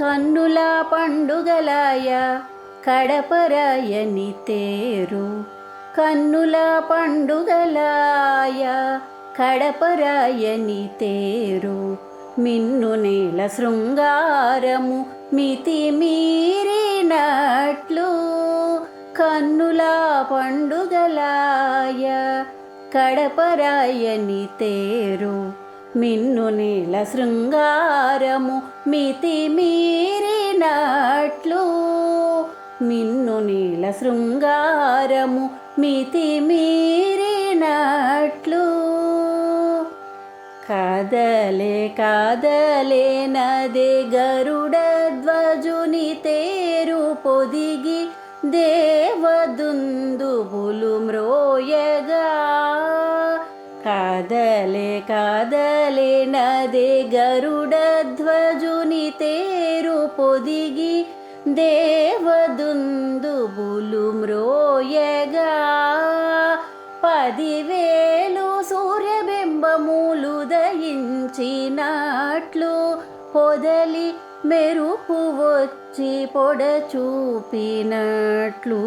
కన్నుల పండుగలాయ కడపరాయని తేరు. కన్నుల పండుగలాయ కడపరాయని తేరు. మిన్ను నేల శృంగారము మితి మీరినట్లు కన్నుల పండుగలాయ కడపరాయని తేరు. మిన్ను నీల శృంగారము మితి మీరినట్లు. మిన్ను నీల శృంగారము మితి మీరినట్లు. కాదలే కాదలే నదే గరుడ ధ్వజుని తేరు పొదిగి దేవదుందుబులు మ్రో ధ్వజుని తేరు పొదిగి దేవదుందుబులు మ్రోయగా. పదివేలు సూర్యబింబములు దయించినట్లు పొదలి మెరుపు వచ్చి పొడ చూపినట్లు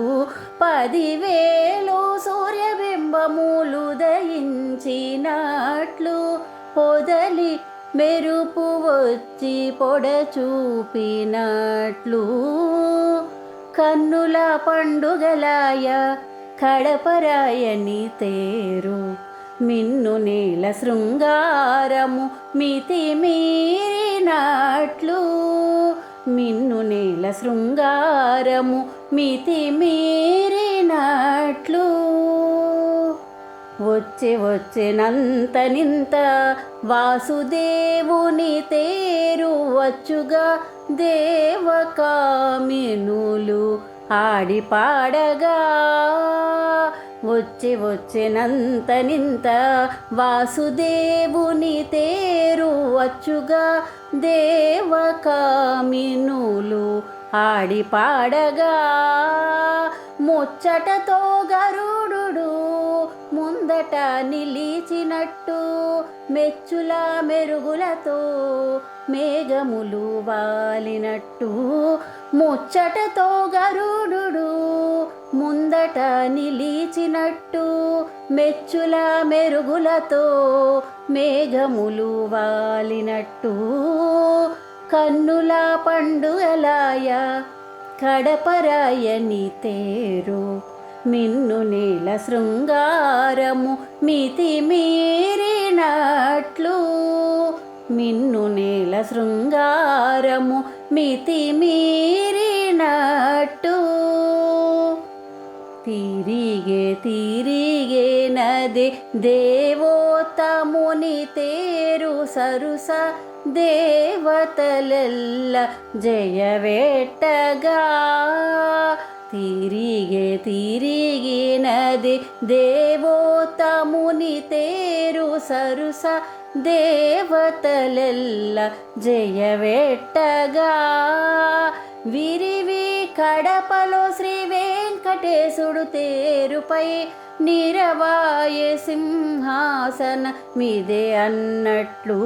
పదివేలు సూర్యబింబములు దయించినట్లు పొదలి మెరుపు వచ్చి పొడ చూపినట్లు. కన్నుల పండుగలాయ కడపరాయని తేరు. మిన్ను నీల శృంగారము మితి మీరినట్లు. మిన్ను నీల శృంగారము మితి మీరినట్లు వచ్చి వచ్చినంత నింత వాసుదేవుని తేరు వచ్చుగా దేవకామినులు ఆడి పాడగా వచ్చి వచ్చినంత నింత వాసుదేవుని తేరు వచ్చుగా దేవకామినులు ఆడి పాడగా ముచ్చటతో గరుడు ముందట నిలిచినట్టు మెచ్చుల మెరుగులతో మేఘములు వాలినట్టు. ముచ్చటతో గరుడు ముందట నిలిచినట్టు మెచ్చుల మెరుగులతో మేఘములు వాలినట్టు. కన్నుల పండుగలాయ కడపరాయని తేరు నిన్ను నీల శృంగారము మితి మీరినట్లు. మిన్ను నీల శృంగారము మితి మీరినట్టు. తిరిగే తిరిగే నది దేవోత్తముని తేరు సరుస దేవతలెల్ల జయవేట్టగా తిరిగే తిరిగినది దేవోత్తముని తేరు సరుస దేవతలెల్ల జయవెట్టగా. విరివి కడపలో శ్రీ వెంకటేశుడు తేరుపై నిరవాయ సింహాసన మీదే అన్నట్లు.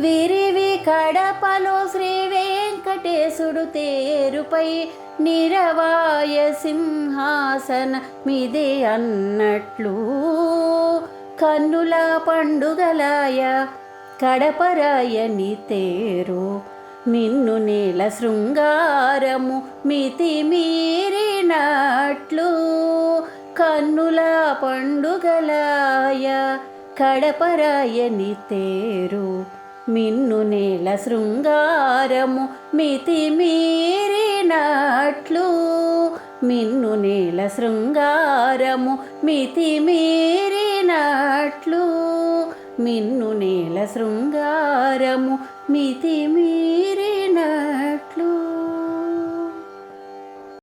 విరివి కడపలో శ్రీ వెంకటేశుడు తేరుపై నిరవాయ సింహాసన మీదే అన్నట్లు. కన్నుల పండుగలాయ కడపరాయని తేరు. మిన్ను నేల శృంగారము మితి మీరినట్లు. కన్నుల పండుగలాయ కడపరాయని తేరు. మిన్ను నేల శృంగారము మితి మీరినట్లు. మిన్ను నేల శృంగారము మితి మీరినట్లు. మిన్ను నేల శృంగారము మితి మీరి